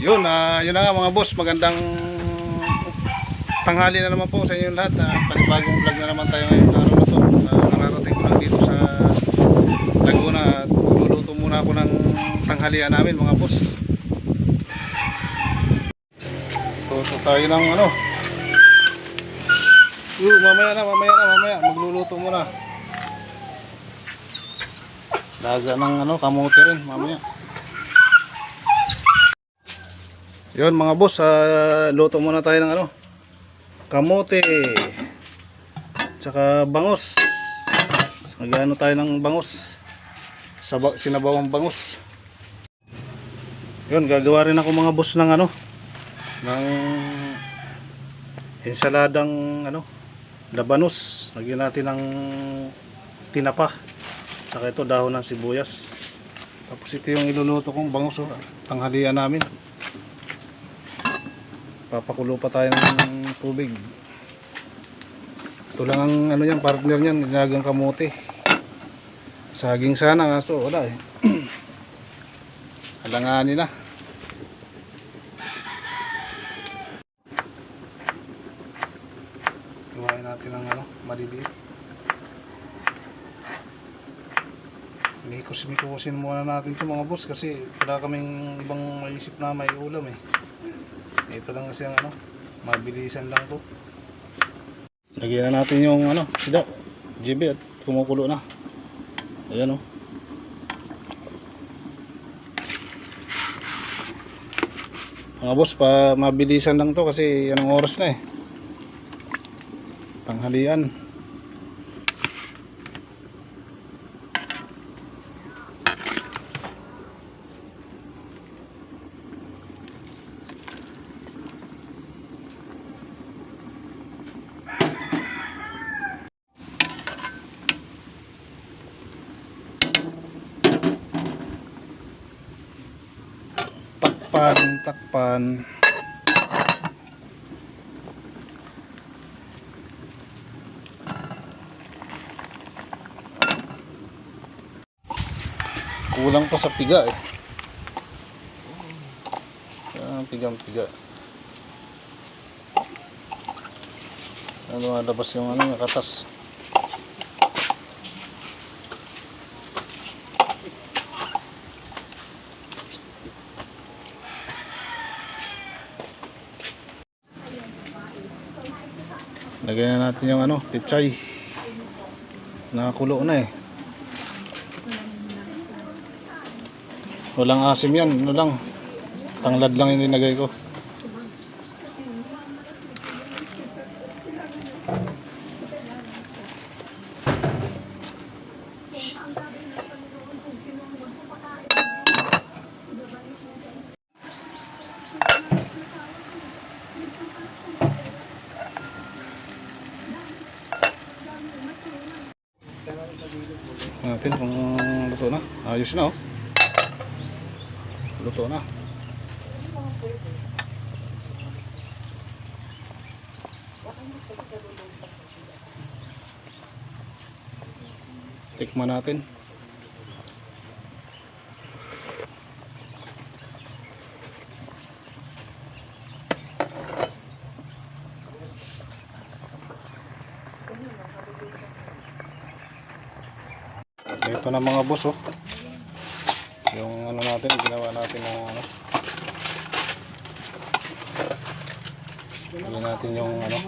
Yun, ah, yun na nga mga boss, magandang tanghali na naman po sa inyo lahat. Uh, panibagong vlog na naman tayo ngayong araw na to. Ah, nararating ko lang dito sa Laguna at luluto muna ako ng tanghalian namin mga boss. Luto tayo ng ano. Uh, mamaya na, mamaya na, mamaya. Magluluto muna. Daga ng ano, kamote rin, mamaya. Yun mga boss, ah, luto muna tayo ng ano. Kamote. Tsaka bangos. Magano tayo ng bangos. Saba, sinabawang bangos. Yun, gagawa rin ako mga boss ng ano. Ng ensaladang ano, labanos. Lagyan natin ng tinapa. Saka ito dahon ng sibuyas. Tapos ito yung iluluto kong bangus oh, tanghalian namin. Papakulo pa tayo ng tubig. Ito lang ang ano yan, partner niyan, nilagang kamote. Saging sana kaso wala eh. Alanganin na. Gawain natin ng ano, maliliit. Mikos-mikosin muna natin ito mga boss kasi wala kaming ibang maisip na may ulam eh. Ito lang kasi ang ano, mabilisan lang to. Lagyan na natin yung ano, sida, GB at kumukulo na. Ayan oh. Mga boss, pa mabilisan lang to kasi anong oras na eh. Tanghalian. Takpan, takpan. Kulang pa sa piga eh. Ah, pigang piga. Ano nga labas yung ano yung katas. Lagyan na natin yung ano, pichay. Nakakulo na eh. Walang asim yan, ano lang. Tanglad lang yung linagay ko. natin kung luto na. Ayos na oh. Luto na. Tikman natin. Ito na mga boss oh. Yung ano natin, ginawa natin ng ano. Lagyan natin yung ano.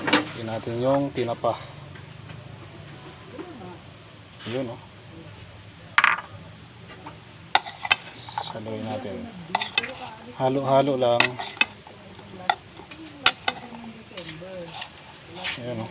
Lagyan natin yung tinapa. Yun oh. Haluin natin. Halo-halo lang. Ayan oh.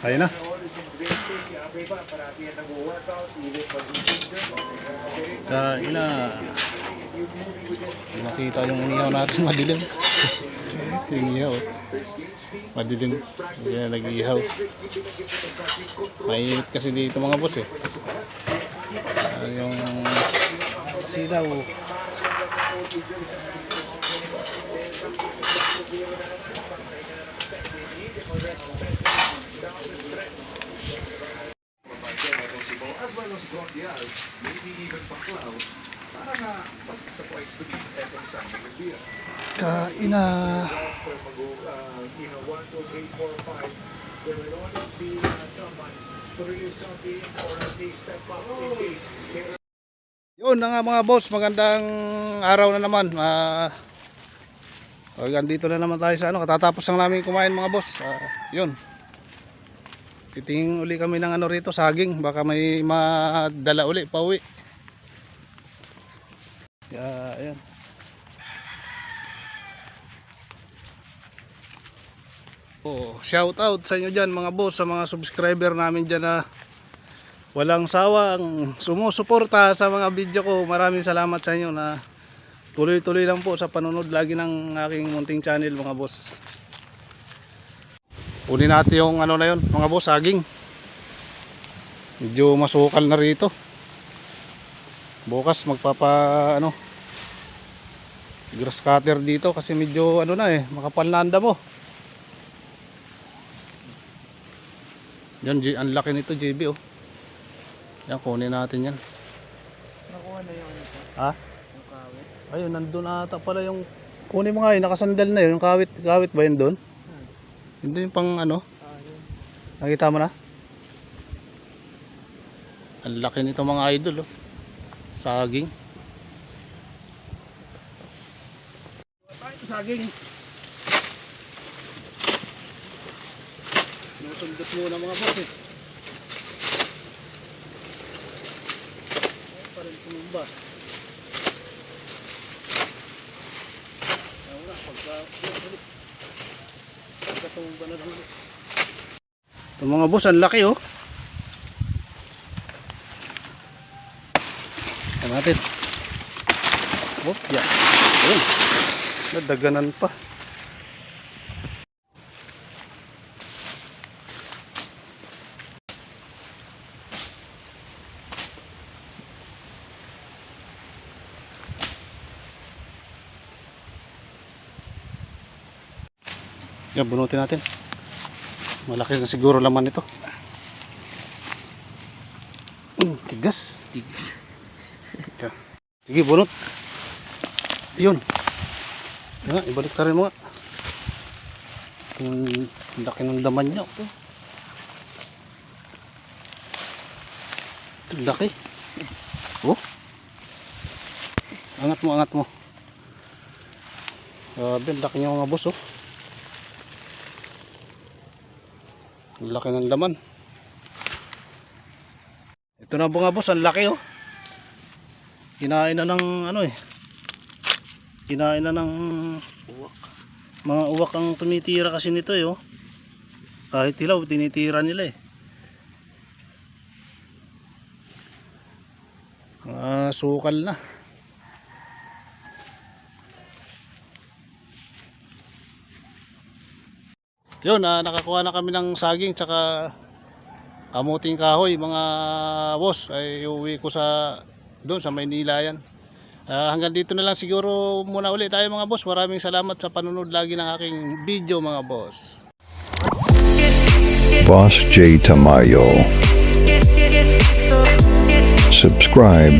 Kain na. Hindi makita yung inihaw natin madilim. yung inihaw. Madilim. Na nag-ihaw. Mainit kasi dito mga boss eh. Ah, yung silaw. Kain na. Yun na nga mga boss, magandang araw na naman. Ah, uh, dito na naman tayo sa ano, katatapos lang namin kumain mga boss. Ah, yun. Titingin uli kami ng ano rito, saging. Baka may madala uli, pauwi. Yeah, ayan. Oh, shout out sa inyo dyan mga boss, sa mga subscriber namin dyan na walang sawang sumusuporta sa mga video ko. Maraming salamat sa inyo na tuloy-tuloy lang po sa panunod lagi ng aking munting channel mga boss. Unin natin yung ano na yun mga boss, saging. Medyo masukal na rito. Bukas magpapa ano grass cutter dito kasi medyo ano na eh, makapal na anda mo. Yan, ang laki nito JB oh. Yan, kunin natin yan. Nakuha na po, Ha? Ayun, nandun ata pala yung... Kunin mo nga yun, nakasandal na yun. Yung kawit, kawit ba yun doon? Hmm. Yun doon yung pang ano? Ah, yun. Nakita mo na? Ang laki nito mga idol oh. Saging. Saging. Nasundot muna mga boss eh. Ay, pa rin tumumba. Ayaw na, pagka... Pagka tumumba na lang ulit. Ito mga boss, ang laki oh. Ito natin. Oh, yan. Ayun. Nadaganan pa. Yan, bunutin natin. Malaki na siguro laman nito. Mm, tigas. Tigas. Sige, bunot. Yun. Yan ibalik ta rin mo nga. Yung laki ng laman niya. oh. Laki. Oh. Angat mo, angat mo. Grabe, ang laki niya mga boss, oh. Ang laki ng laman. Ito na mga boss, ang laki, oh. Kinain na ng ano eh. Kinain na ng Uwak. mga uwak ang tumitira kasi nito eh oh. Kahit hilaw tinitira nila eh. Mga sukal na. Yun, ah, nakakuha na kami ng saging tsaka kamuting kahoy mga boss ay uwi ko sa doon sa Maynila yan. Ah, hanggang dito na lang siguro muna ulit tayo mga boss. Maraming salamat sa panunod lagi ng aking video mga boss. Boss J. Tamayo. Subscribe.